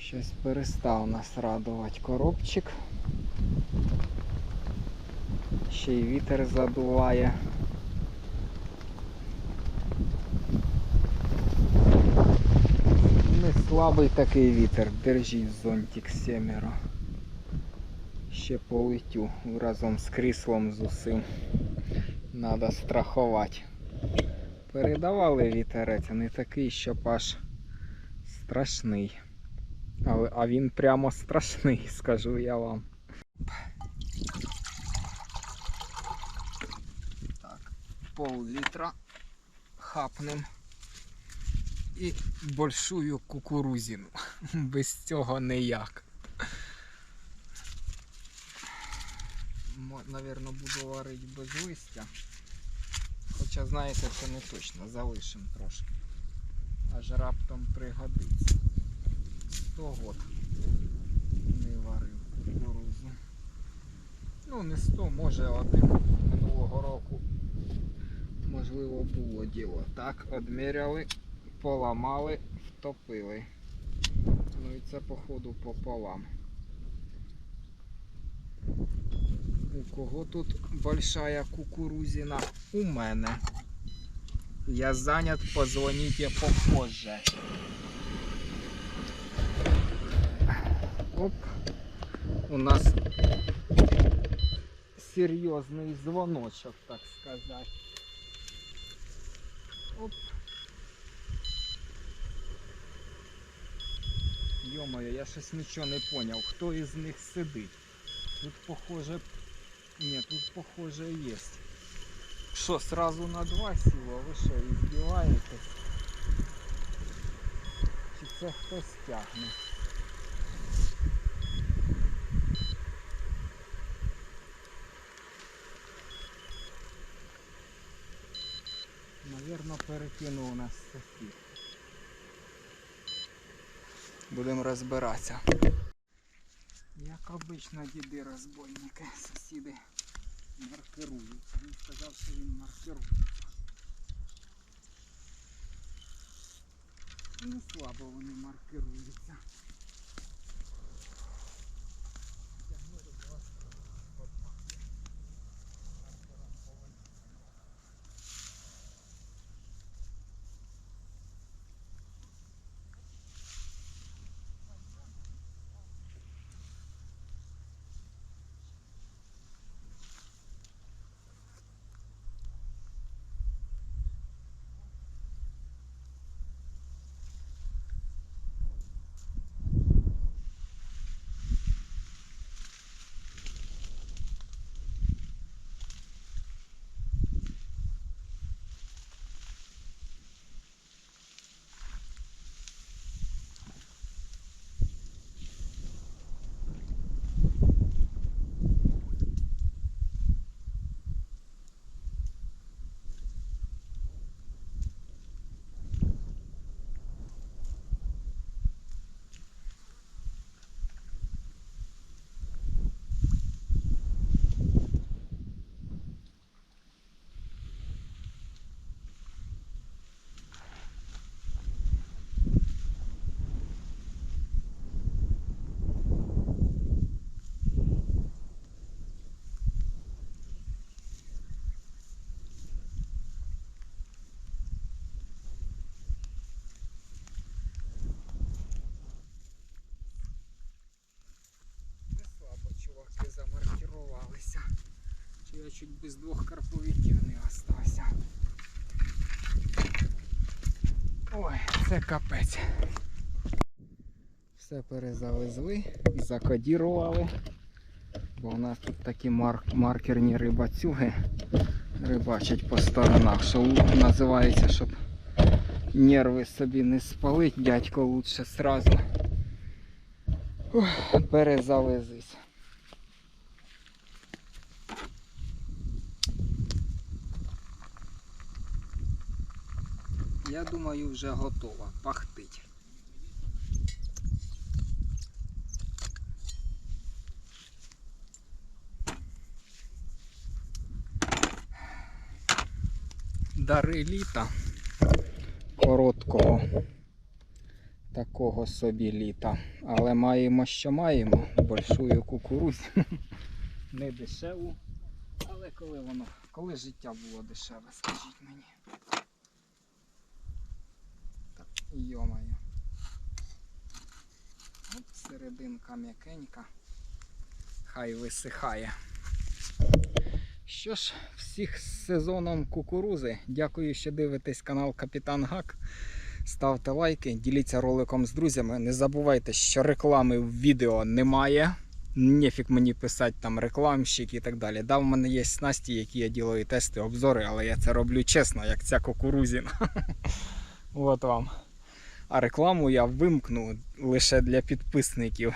Щось перестав нас радувати коробчик. Ще й вітер задуває. Не слабий такий вітер. Держіть зонтик семеро. Ще полетю разом з кріслом з усім. Надо страхувати. Передавали вітерець, не такий, щоб аж страшний. Але, а він прямо страшний, скажу я вам. Так, пол літра хапнем. І большую кукурузину. Без цього ніяк. Навірно, буду варити без листя. Хоча, знаєте, це не точно, залишимо трошки. Аж раптом пригодиться. 100 год не варив кукурузу. Ну, не 100, може один минулого року. Можливо, було діло. Так, одміряли, поламали, втопили. Ну і це походу пополам. У кого тут большая кукурузина? У мене. Я занят, позвоните попозже. Оп. У нас серйозний дзвоночок, так сказати. Оп. Йомаю, я щось нічого не поняв, хто із них сидить. Тут похоже. Ні, тут похоже є. Що, сразу на два сіло? Ви що, іздіваєтесь? Чи це хтось тягне? Навірно, у нас сосід. Будемо розбиратися. Як обично діди розбойники, сусіди маркирують. Він сказав, що він маркирує. Не слабо вони маркируються. Тягнули просто одна. Маркером повинні. Не слабо чуваки замаркірувалися. Чи я чуть без двох карповиків не остався. Ой, це капець. Все перезавезли, закодірували. Бо у нас тут такі мар- маркерні рибацюги рибачать по сторонах. Що називається, щоб нерви собі не спалить, дядько лучше сразу перезавезись. Я думаю, вже готова. Пахтить. Дари літа короткого. такого собі літа. Але маємо, що маємо. Большую кукурузу. Не дешеву. Але коли воно, коли життя було дешеве, скажіть мені. Так, йомаю. От серединка м'якенька. Хай висихає. Що ж, всіх з сезоном кукурузи. Дякую, що дивитесь канал Капітан Гак. Ставте лайки, діліться роликом з друзями. Не забувайте, що реклами в відео немає. Нефік мені писати там рекламщик і так далі. Да, в мене є снасті, які я ділаю тести, обзори, але я це роблю чесно, як ця кукурузіна. От вам. А рекламу я вимкну лише для підписників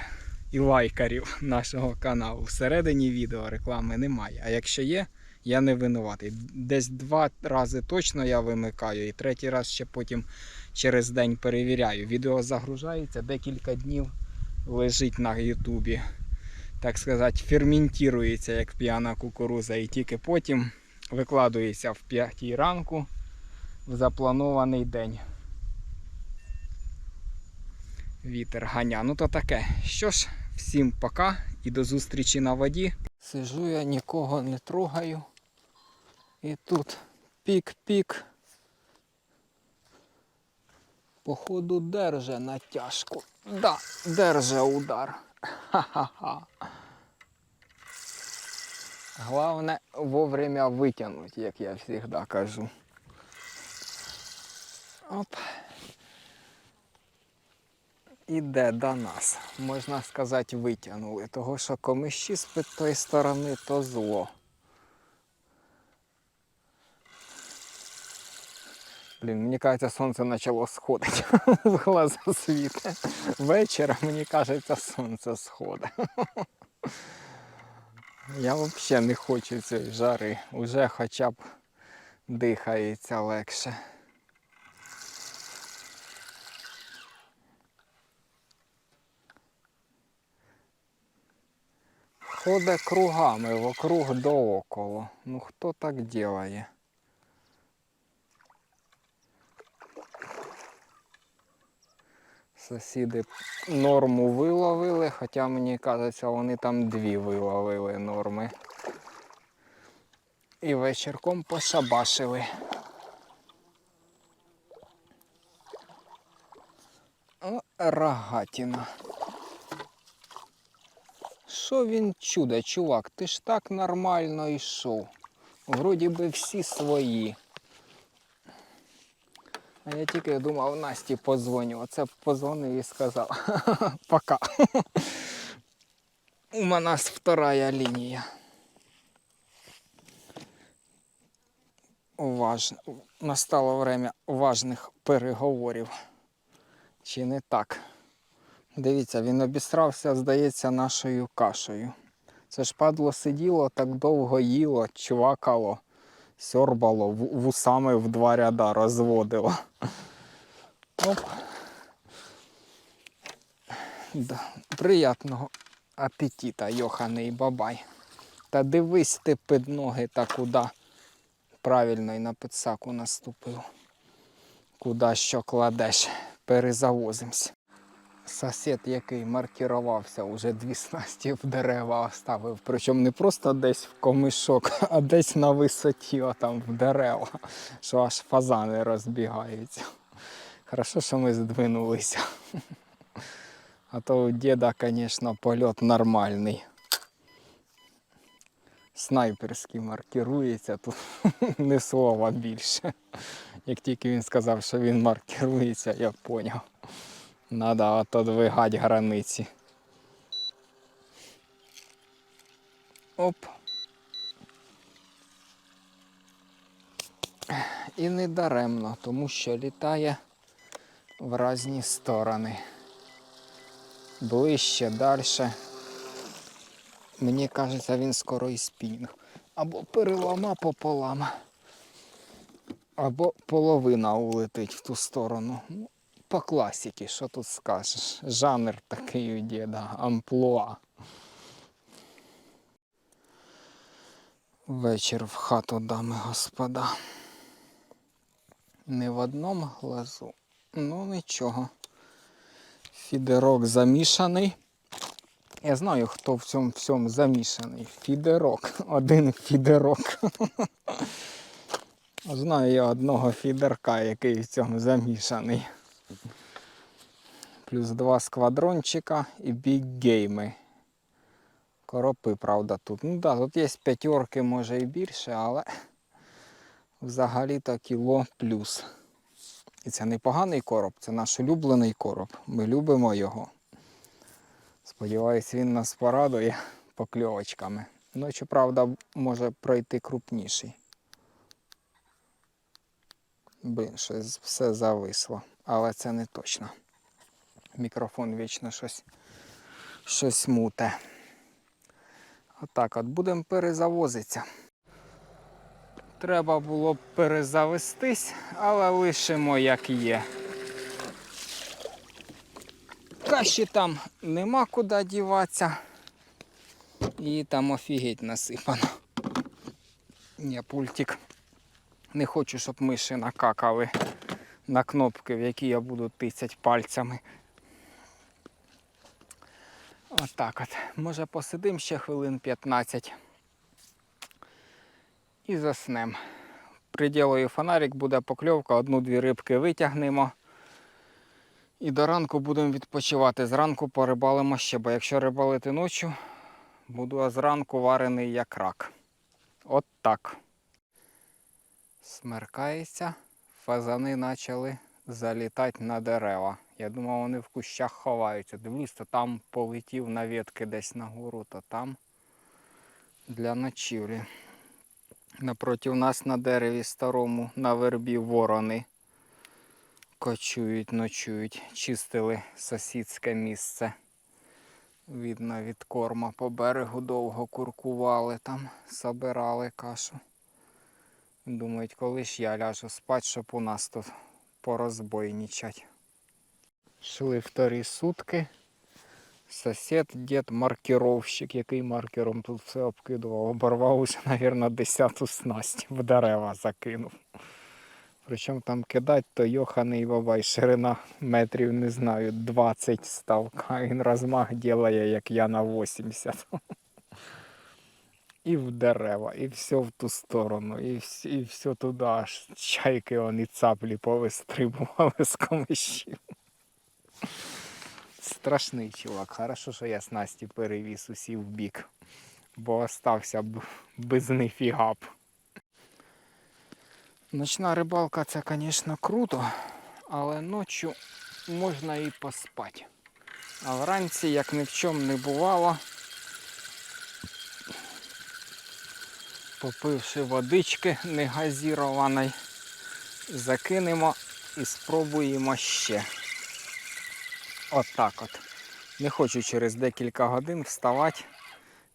і лайкарів нашого каналу. Всередині відео реклами немає. А якщо є, я не винуватий. Десь два рази точно я вимикаю, і третій раз ще потім через день перевіряю. Відео загружається, декілька днів лежить на Ютубі. Так сказати, ферментується як п'яна кукуруза, і тільки потім викладується в 5 ранку в запланований день. Вітер ганя. Ну то таке. Що ж, всім пока і до зустрічі на воді. Сижу я, нікого не трогаю. І тут пік-пік. Походу держа натяжку. Да, держа удар. Ха-ха-ха. Главне вовремя витягнути, як я завжди кажу. Оп. Іде до нас. Можна сказати, витягнули. Того, що комиші з тої сторони то зло. Блін, мені кажеться, сонце почало сходити в глаза світе. Вечора, мені кажеться, сонце сходить. Я взагалі не хочу цієї жари. Уже хоча б дихається легше. Ходить кругами, вокруг да около. Ну хто так делає? Сусіди норму виловили, хоча мені кажеться, вони там дві виловили норми. І вечірком пошабашили. О, рогатіна. Що він чудо, чувак? Ти ж так нормально йшов. Вроді би всі свої. А я тільки думав Насті подзвоню. Оце позвонив і сказав. Пока. У мене вторая лінія. Уваж... Настало время важних переговорів. Чи не так? Дивіться, він обістрався, здається, нашою кашею. Це ж падло сиділо, так довго їло, чвакало, сьорбало, вусами в два ряда розводило. Оп. Да. Приятного апетита, йоханий бабай. Та дивись ти під ноги та куди правильно і на підсаку наступив. Куди що кладеш, перезавозимось. Сосед, який маркірувався, уже дві снасті в дерева оставив. Причому не просто десь в комишок, а десь на висоті, отам в дерева, що аж фазани розбігаються. Хорошо, що ми здвинулися. А то у діда, звісно, польот нормальний. Снайперський маркірується, тут не слова більше. Як тільки він сказав, що він маркірується, я зрозумів. Надо отодвигати границі. Оп. І не даремно, тому що літає в різні сторони. Ближче, далі. Мені кажеться, він скоро і спінг. Або перелома пополам, або половина улетить в ту сторону. Ну, по класіки, що тут скажеш? Жанр такий у діда, амплуа. Вечір в хату, дами господа. Не в одному глазу, ну нічого. Фідерок замішаний. Я знаю, хто в цьому всьому замішаний. Фідерок. Один фідерок. Знаю я одного фідерка, який в цьому замішаний. Плюс два сквадрончика і біггейми. Коропи, правда, тут. Ну так, да, тут є п'ятерки, може і більше, але взагалі-то кіло плюс. І це не поганий короб, це наш улюблений короб. Ми любимо його. Сподіваюсь, він нас порадує покльовочками. Ночі, правда, може пройти крупніший. Блін, щось все зависло. Але це не точно. Мікрофон вічно щось, щось муте. Отак от будемо перезавозитися. Треба було б перезавестись, але лишимо як є. Каші там нема куди діватися. І там офігеть насипано. Ні, пультик. Не хочу, щоб миші накакали на кнопки, в які я буду тицять пальцями. Отак от. Може посидим ще хвилин 15 і заснем. Приділою фонарик, буде покльовка, одну-дві рибки витягнемо. І до ранку будемо відпочивати. Зранку порибалимо ще, бо якщо рибалити ночі, буду зранку варений як рак. От так. Смеркається, фазани почали залітати на дерева. Я думав, вони в кущах ховаються. Дивлюсь, то там полетів на ветки десь нагору, то там для ночівлі. Напроти нас на дереві старому на вербі ворони кочують, ночують, чистили сусідське місце. Видно, від корма по берегу довго куркували там, собирали кашу. Думають, коли ж я ляжу спать, щоб у нас тут порозбойничать. Шли вторі сутки. Сосед, дід маркировщик, який маркером тут все обкидував, оборвав уже, мабуть, десяту снасть в дерева закинув. Причому там кидать, то йоханий бабай, ширина метрів, не знаю, 20 ставка. Він розмах ділає, як я на 80. І в дерева, і все в ту сторону, і, вс- і все туди, аж чайки вони цаплі повистрибували з комишів. Страшний чувак. Хорошо, що я снасті перевіз усі в бік, бо остався б без ніфіга б. Ночна рибалка це, звісно, круто, але ночі можна і поспати. А вранці, як ні в чому не бувало, попивши водички негазірованої, закинемо і спробуємо ще. Отак от. Не хочу через декілька годин вставати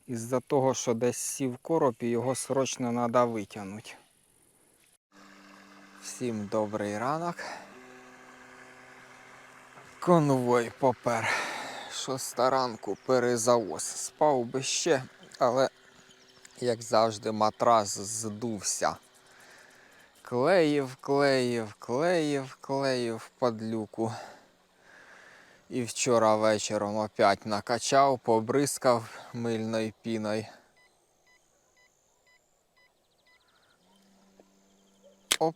із-за того, що десь сів короб і його срочно треба витягнути. Всім добрий ранок. Конвой попер. Шоста ранку перезавоз. Спав би ще, але, як завжди, матрас здувся. Клеїв, клеїв, клеїв, клеїв падлюку. І вчора вечором опять накачав, побризкав мильною піною. Оп.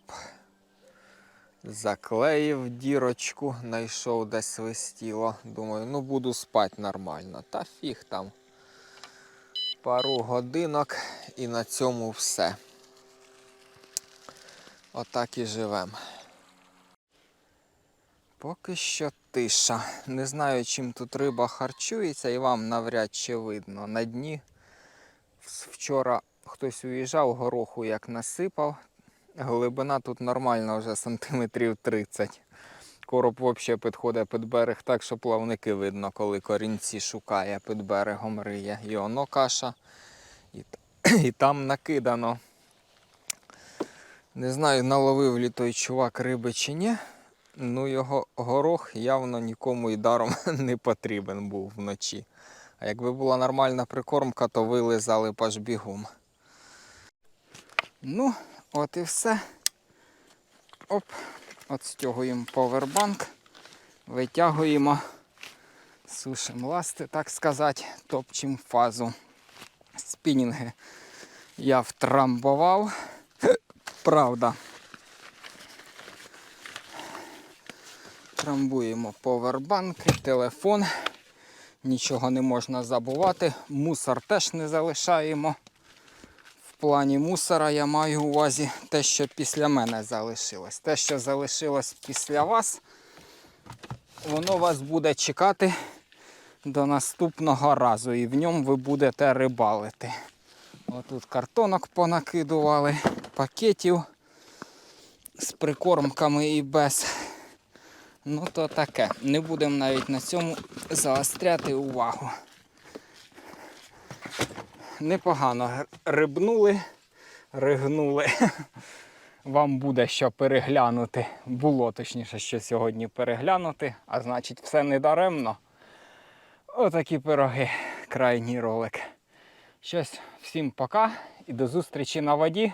Заклеїв дірочку, знайшов десь свистіло. Думаю, ну буду спати нормально. Та фіг там. Пару годинок і на цьому все. Отак і живемо. Поки що тиша. Не знаю, чим тут риба харчується, і вам навряд чи видно. На дні вчора хтось уїжджав, гороху як насипав. Глибина тут нормальна вже сантиметрів 30. Короб взагалі підходить під берег так, що плавники видно, коли корінці шукає під берегом риє. І воно каша, і, і там накидано. Не знаю, наловив лі той чувак риби чи ні. Ну, його горох явно нікому і даром не потрібен був вночі. А якби була нормальна прикормка, то вилизали б аж бігом. Ну, от і все. Оп, отстягуємо повербанк, витягуємо Сушим ласти, так сказати, топчим фазу. Спінінги я втрамбував. Правда. Трамбуємо повербанки, телефон. Нічого не можна забувати. Мусор теж не залишаємо. Плані мусора я маю увазі те, що після мене залишилось. Те, що залишилось після вас, воно вас буде чекати до наступного разу. І в ньому ви будете рибалити. Отут картонок понакидували, пакетів з прикормками і без. Ну то таке. Не будемо навіть на цьому заостряти увагу. Непогано рибнули, ригнули. Вам буде що переглянути. Було точніше, що сьогодні переглянути, а значить все не даремно. Отакі пироги, крайній ролик. Щось, всім пока і до зустрічі на воді.